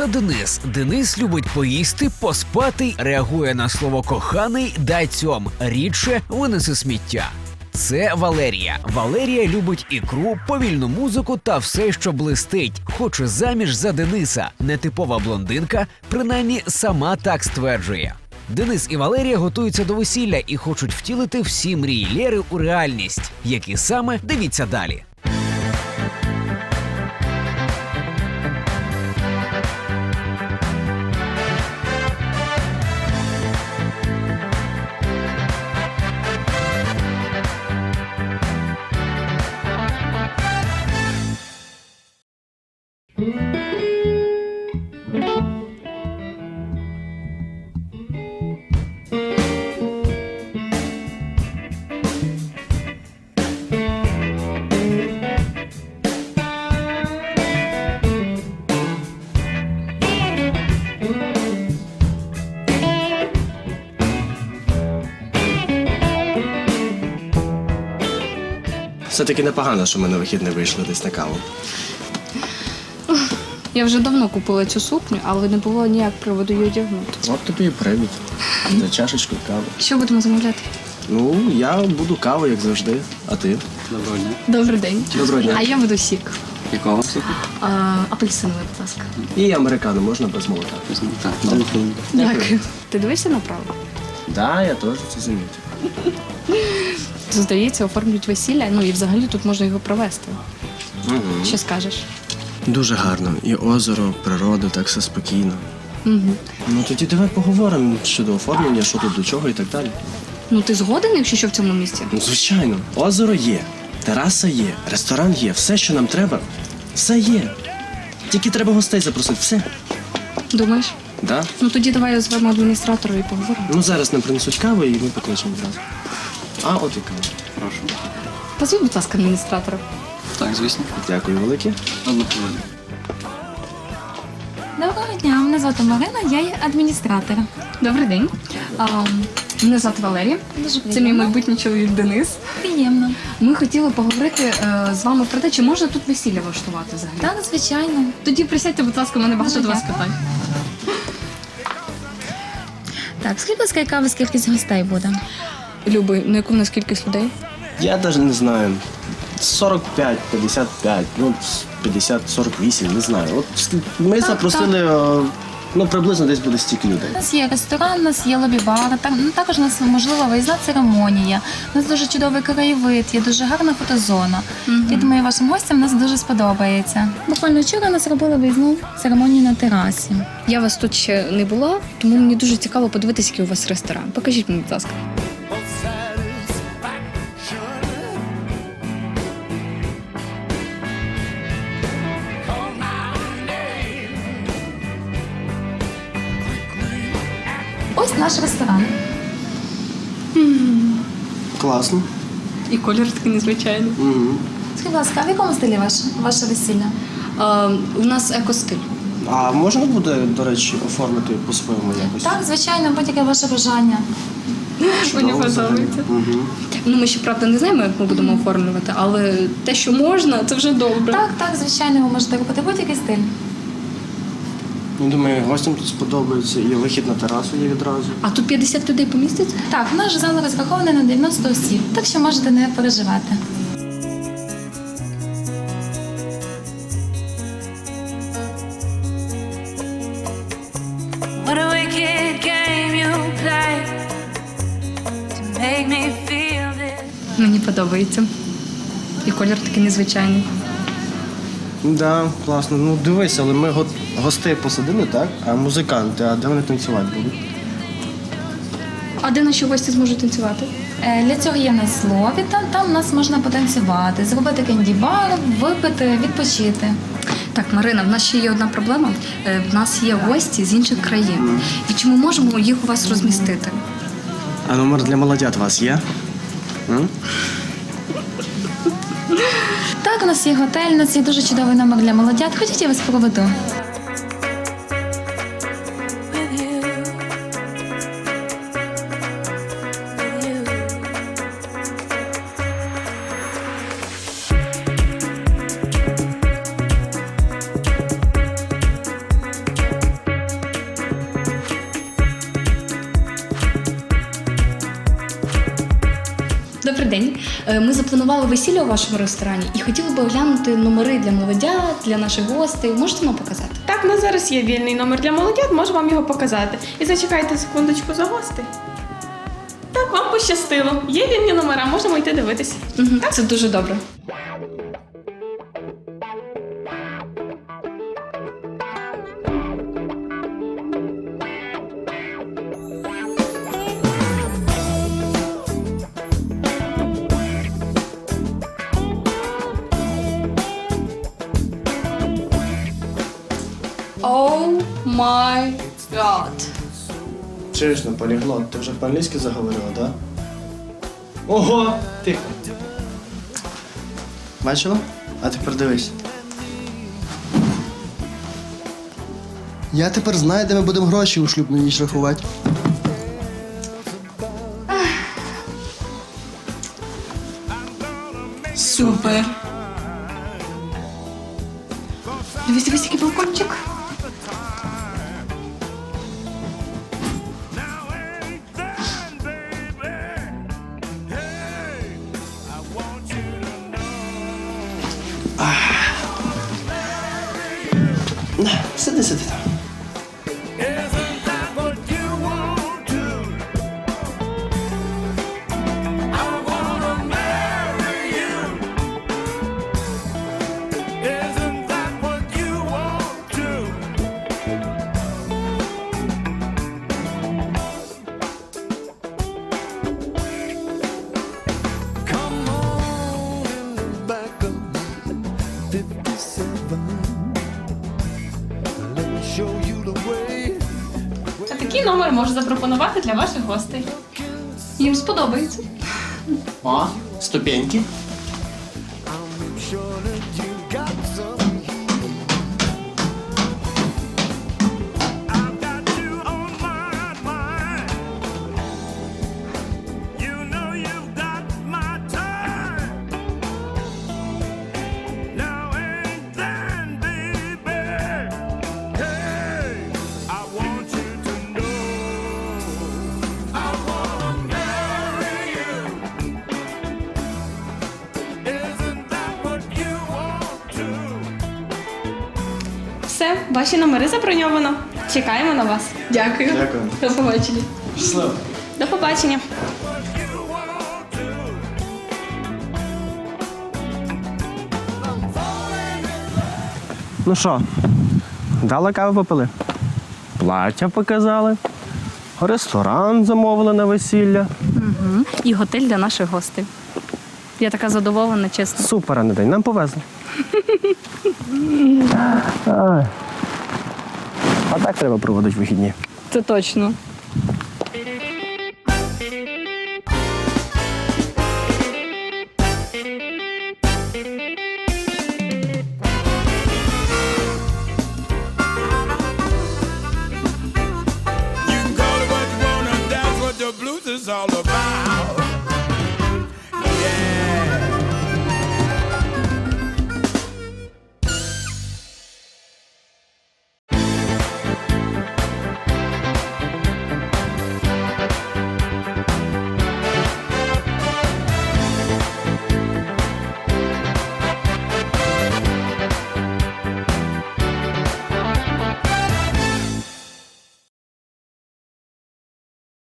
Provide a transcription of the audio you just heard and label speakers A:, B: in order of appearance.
A: Це Денис. Денис любить поїсти, поспати, реагує на слово коханий, дай цьом, рідше винеси сміття. Це Валерія. Валерія любить ікру, повільну музику та все, що блистить. Хоче заміж за Дениса. Нетипова блондинка, принаймні сама так стверджує. Денис і Валерія готуються до весілля і хочуть втілити всі мрії Лєри у реальність. Які саме дивіться далі.
B: Все-таки непогано, що ми на вихідний вийшли десь на каву.
C: Я вже давно купила цю сукню, але не було ніяк приводу її одягнути.
B: От тобі і привід. За чашечку кави.
C: Що будемо замовляти?
B: Ну, я буду каву, як завжди. А ти?
D: Доброго дня.
C: Добрий день.
B: Доброго дня.
C: А я буду сік.
D: Якого соку?
C: А, апельсиновий, будь ласка.
B: І американо можна без молока.
D: Так.
C: Дякую. Ти дивишся направо?
B: Да, я теж це замітив.
C: Здається, оформлюють весілля. Ну і взагалі тут можна його провести.
B: Угу.
C: Що скажеш?
B: Дуже гарно. І озеро, природа, так все спокійно.
C: Угу.
B: Ну тоді давай поговоримо щодо оформлення, що тут до чого і так далі.
C: Ну ти згоден, якщо що в цьому місці?
B: Ну, звичайно, озеро є, тераса є, ресторан є, все, що нам треба, все є. Тільки треба гостей запросити. Все.
C: Думаєш?
B: Да?
C: Ну тоді давай звемо адміністратора і поговоримо.
B: Ну зараз нам принесуть каву і ми покличемо одразу. А, от і кава.
D: Прошу.
C: Позвіть, будь ласка, адміністратора.
D: Так, звісно.
B: Дякую велике.
D: Одну хвилину.
E: Доброго дня, мене звати Марина, я є адміністратор.
C: Добрий день. А, мене звати Валерія.
E: Дуже
C: Це мій
E: приємно.
C: майбутній чоловік Денис.
E: Приємно.
C: Ми хотіли поговорити е, з вами про те, чи можна тут весілля влаштувати взагалі.
E: Так, звичайно.
C: Тоді присядьте, будь ласка, у мене багато
E: Дуже
C: до вас
E: дякую.
C: питань.
E: Так, скільки ласка, яка у вас кількість гостей буде?
C: Люби, на яку в нас кількість людей?
B: Я навіть не знаю. 45, 55, ну 50, 48, не знаю. От ми
E: Так,
B: запросили, е, ну приблизно десь буде стільки людей.
E: У нас є ресторан, у нас є лобі-бар, так, ну, також у нас можлива виїзна церемонія. У нас дуже чудовий краєвид, є дуже гарна фотозона. Я думаю, вашим гостям нас дуже сподобається. Буквально вчора у нас робили виїзну церемонію на терасі.
C: Я вас тут ще не була, тому мені дуже цікаво подивитися, який у вас ресторан. Покажіть мені, будь ласка.
E: Наш ресторан.
B: Класно.
C: І колір такий незвичайний.
B: Угу.
E: Скажіть, будь ласка, а в якому стилі ваше, ваше весілля?
C: А, у нас екостиль.
B: А можна буде, до речі, оформити по-своєму якось?
E: Так, звичайно, будь-яке ваше бажання.
C: Мені подобається.
B: Угу.
C: Ну, ми ще правда не знаємо, як ми будемо оформлювати, але те, що можна, це вже добре.
E: Так, так, звичайно, ви можете робити будь-який стиль.
B: Ну, думаю, гостям тут сподобається. І вихід на терасу є відразу.
C: А тут 50 людей поміститься?
E: Так, наш зал розрахований на 90 осіб, так що можете не переживати.
C: Мені подобається. І колір такий незвичайний.
B: Да, класно. Ну дивись, але ми го- гостей посадили, так? А музиканти, а де вони танцювати будуть?
C: А де наші гості зможуть танцювати?
E: Е, Для цього є в нас лобі, там, там у нас можна потанцювати, зробити кенді-бар, випити, відпочити.
C: Так, Марина, в нас ще є одна проблема. Е, В нас є гості з інших країн. І чи ми можемо їх у вас розмістити?
B: А номер для молодят у вас є? М?
E: Так, у нас є готель, у нас є дуже чудовий номер для молодят. Ходіть, я вас проведу.
C: День. Е, Ми запланували весілля у вашому ресторані і хотіли би оглянути номери для молодят, для наших гостей. Можете нам показати?
F: Так, у нас зараз є вільний номер для молодят, можу вам його показати. І зачекайте секундочку за гостей. Так, вам пощастило. Є вільні номера, можемо йти дивитися.
C: Угу, це дуже добре. My god.
B: Чуєш, ну поліглот, ти вже по-англійськи заговорила, так? Да? Ого! Тихо. Бачила? А тепер дивись. Я тепер знаю, де ми будемо гроші у шлюбну ніч рахувати.
C: Супер. Дивись, дивись, який балкончик.
F: is it можу запропонувати для ваших гостей.
C: Їм сподобається.
B: О, ступеньки.
F: Все, ваші номери заброньовано. Чекаємо на вас.
C: Дякую.
B: Дякую.
C: До побачення.
B: Щасливо.
F: До побачення.
B: Ну що, дали каву попили? Плаття показали. Ресторан замовили на весілля.
G: і готель для наших гостей. Я така задоволена, чесно.
B: Супер, а не день. Нам повезло. А, так треба проводити вихідні.
G: Це точно. all